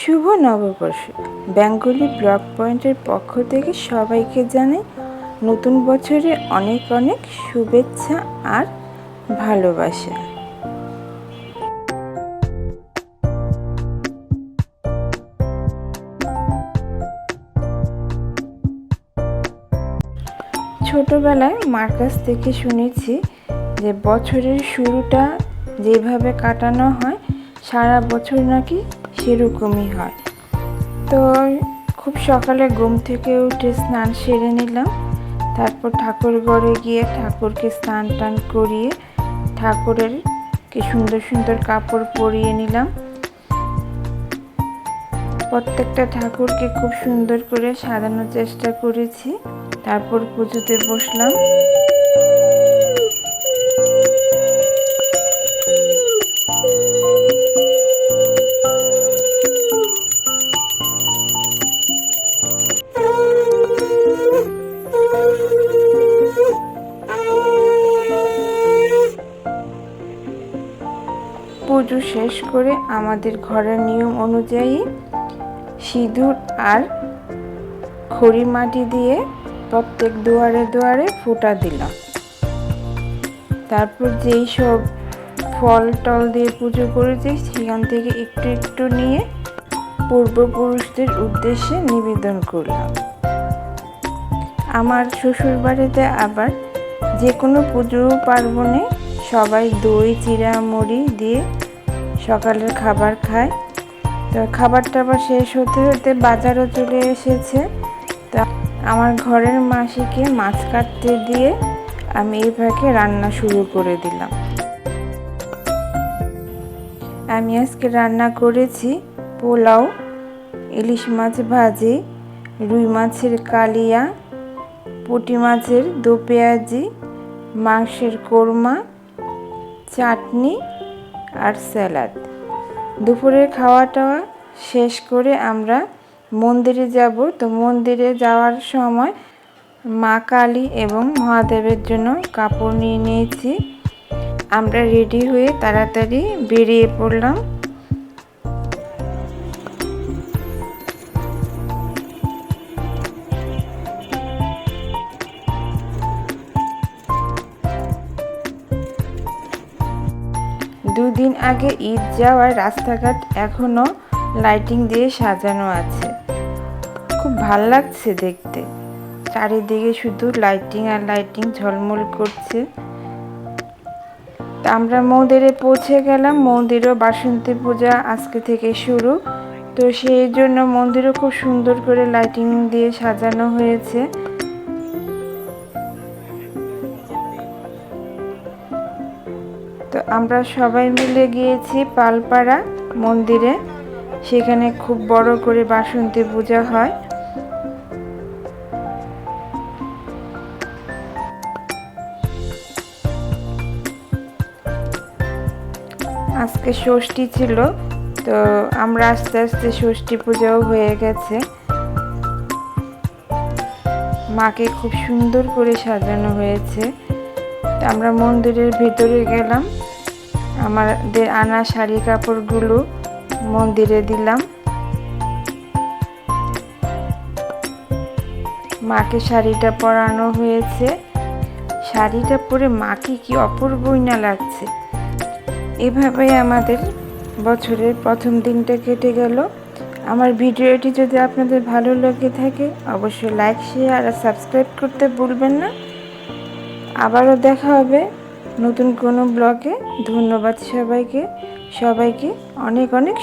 শুভ নববর্ষ। Bengali block পয়েন্টের পক্ষ থেকে সবাইকে জানাই নতুন বছরে অনেক অনেক শুভেচ্ছা আর ভালোবাসা। ছোটবেলায় মার কাছ থেকে শুনেছি যে বছরের শুরুটা যেভাবে কাটানো হয়, সারা বছর নাকি সেরকমই হয়। তো খুব সকালে ঘুম থেকে উঠে স্নান সেরে নিলাম। তারপর ঠাকুর ঘরে গিয়ে ঠাকুরকে স্নান টান করিয়ে ঠাকুরের কি সুন্দর সুন্দর কাপড় পরিয়ে নিলাম। প্রত্যেকটা ঠাকুরকে খুব সুন্দর করে সাজানোর চেষ্টা করেছি। তারপর পুজোতে বসলাম। পুজো শেষ করে আমাদের ঘরের নিয়ম অনুযায়ী সিঁদুর আর খড়ি মাটি দিয়ে প্রত্যেক দুয়ারে দুয়ারে ফোঁটা দিলাম। তারপর যেই সব ফল টল দিয়ে পুজো করেছি, সেখান থেকে একটু একটু নিয়ে পূর্বপুরুষদের উদ্দেশ্যে নিবেদন করলাম। আমার শ্বশুর বাড়িতে আবার যে কোনো পুজো পার্বণে সবাই দই চিরা মুড়ি দিয়ে সকালের খাবার খায়। তো খাবার টাবার শেষ হতে হতে বাজারও চলে এসেছে। তা আমার ঘরের মাসিকে মাছ কাটতে দিয়ে আমি এই ফাঁকে রান্না শুরু করে দিলাম। আমি আজকে রান্না করেছি পোলাও, ইলিশ মাছ ভাজি, রুই মাছের কালিয়া, পুঁটি মাছের দো পেঁয়াজি, মাংসের কোরমা, চাটনি আর স্যালাড দুপুরের খাওয়াটা শেষ করে আমরা মন্দিরে যাব। তো মন্দিরে যাওয়ার সময় মা কালী এবং মহাদেবের জন্য কাপড় নিয়ে নিয়েছি। আমরা রেডি হয়ে তাড়াতাড়ি বেরিয়ে পড়লাম। দুদিন আগে ঈদ যাওয়ার রাস্তাঘাট এখনও লাইটিং দিয়ে সাজানো আছে। খুব ভালো লাগছে দেখতে। চারিদিকে শুধু লাইটিং আর লাইটিং ঝলমল করছে। তা আমরা মন্দিরে পৌঁছে গেলাম, মন্দিরও বাসন্তী পূজা আজকে থেকে শুরু। তো সেই জন্য মন্দিরও খুব সুন্দর করে লাইটিং দিয়ে সাজানো হয়েছে। আমরা সবাই মিলে গিয়েছি পালপাড়া মন্দিরে। সেখানে খুব বড় করে বাসন্তী পূজা হয়। আজকে ষষ্ঠী ছিল, তো আমরা আস্তে আস্তে ষষ্ঠী পূজাও হয়ে গেছে। মাকে খুব সুন্দর করে সাজানো হয়েছে। আমরা মন্দিরের ভিতরে গেলাম। আমাদের আনা শাড়ি কাপড়গুলো মন্দিরে দিলাম। মাকে শাড়িটা পরানো হয়েছে। শাড়িটা পরে মাকে কি অপূর্বই না লাগছে। এভাবে আমাদের বছরের প্রথম দিনটা কেটে গেল। আমার ভিডিওটি যদি আপনাদের ভালো লেগে থাকে, অবশ্যই লাইক, শেয়ার আর সাবস্ক্রাইব করতে ভুলবেন না। আবারও দেখা হবে। নতুন কোনো ব্লগে ধন্যবাদ সবাইকে। সবাইকে অনেক অনেক